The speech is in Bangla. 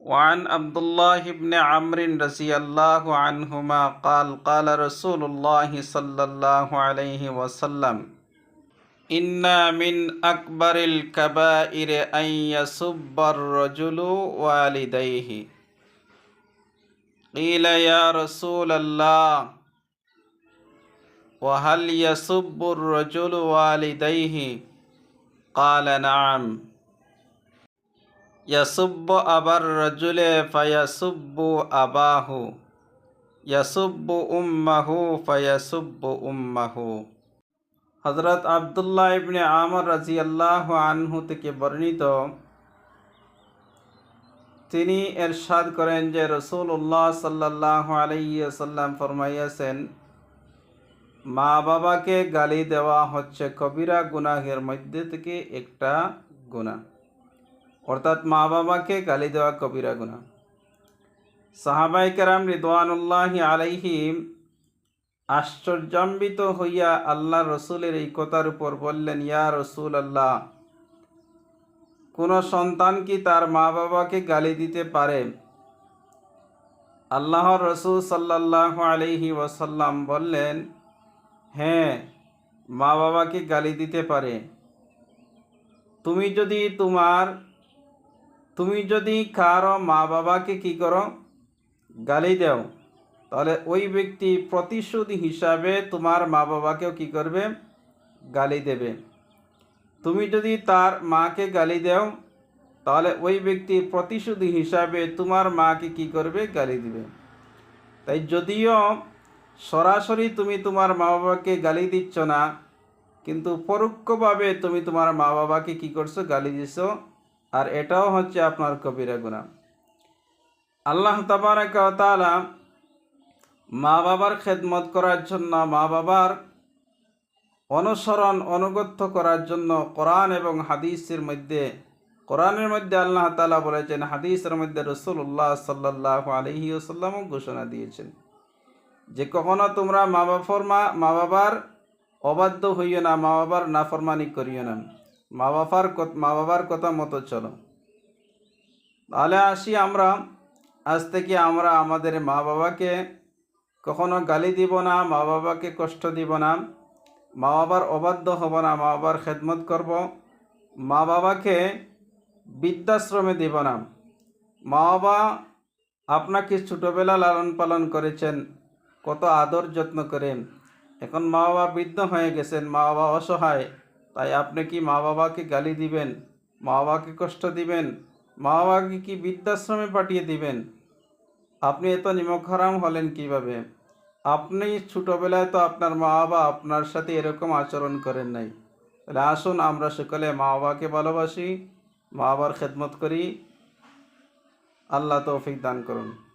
وعن عبد الله بن عمرو رضي الله عنهما قال قال رسول الله صلى الله عليه وسلم إن من أكبر الكبائر أن يسب الرجل والديه. قيل يا رسول الله وهل يسب الرجل والديه؟ قال نعم. ইয়াসুব্ব আবার রজুলে ফায়াসুব্বু আবাহু ইয়াসুব্বু উম্মাহু ফায়াসুব্বু উম্মাহু হজরত আবদুল্লাহ ইবনে আমর রাজি আল্লাহ আনহু থেকে বর্ণিত, তিনি এরশাদ করেন যে রসুল্লাহ সাল্লাহ আলাইসাল্লাম ফরমাইয়াছেন, মা বাবাকে গালি দেওয়া হচ্ছে কবিরা গুনাহের মধ্যে থেকে একটা গুণা অর্থাৎ মা বাবাকে গালি দেওয়া কবিরা গুণা সাহাবাই কেরাম রিদওয়ানুল্লাহ আলাইহিম আশ্চর্যান্বিত হইয়া আল্লাহ রসুলের এই কথার উপর বললেন, ইয়া রসুল আল্লাহ কোনো সন্তান কি তার মা বাবাকে গালি দিতে পারে? আল্লাহর রসুল সাল্লাহ আলহি ওয়াসাল্লাম বললেন হ্যাঁ মা বাবাকে গালি দিতে পারে। তুমি যদি তোমার তুমি যদি কারও মা বাবাকে কি করো? গালি দাও। তাহলে ওই ব্যক্তি প্রতিশোধ হিসাবে তোমার মা বাবাকেও কি করবে? গালি দেবে। তুমি যদি তার মাকে গালি দাও, তাহলে ওই ব্যক্তি প্রতিশোধ হিসাবে তোমার মাকে কি করবে? গালি দিবে। তাই যদিও সরাসরি তুমি তোমার মা বাবাকে গালি দিচ্ছ না, কিন্তু পরোক্ষভাবে তুমি তোমার মা বাবাকে কি করছ? গালি দিছ আর এটাও হচ্ছে আপনার কবিরা গুণা আল্লাহ তাবারাকালা মা বাবার খেদমত করার জন্য, মা বাবার অনুসরণ, অনুগত্য করার জন্য কোরআন এবং হাদিসের মধ্যে, কোরআনের মধ্যে আল্লাহ তালা বলেছেন, হাদিসের মধ্যে রসুল্লাহ সাল্লাহ আলহি আসাল্লামও ঘোষণা দিয়েছেন যে কখনো তোমরা মা বাবার মা বাবার অবাধ্য হইও না, মা বাবার নাফরমানি করিও না। মা বাবার মা বাবার কথা মতো চলো। তাহলে আসি আমরা। আজ থেকে আমরা আমাদের মা বাবাকে কখনো গালি দিব না মা বাবাকে কষ্ট দিব না। মা বাবার অবাধ্য হব না মা বাবার খেদমত করব। মা বাবাকে বৃদ্ধাশ্রমে দিব না। মা বাবা আপনাকে ছোটোবেলা লালন পালন করেছেন, কত আদর যত্ন করে এখন মা বাবা বৃদ্ধ হয়ে গেছেন মা বাবা অসহায়। তাই আপনি কি মা বাবাকে গালি দিবেন? মা বাবাকে কষ্ট দিবেন? মা বাবাকে কি বৃদ্ধাশ্রমে পাঠিয়ে দিবেন? আপনি এত নিমক হারাম হলেন কীভাবে? আপনি ছোটোবেলায় তো আপনার মা বাবা আপনার সাথে এরকম আচরণ করেন নাই। তাহলে আসুন আমরা সকলে মা বাবাকে ভালোবাসি মা বাবার খেদমত করি। আল্লাহ তৌফিক দান করুন।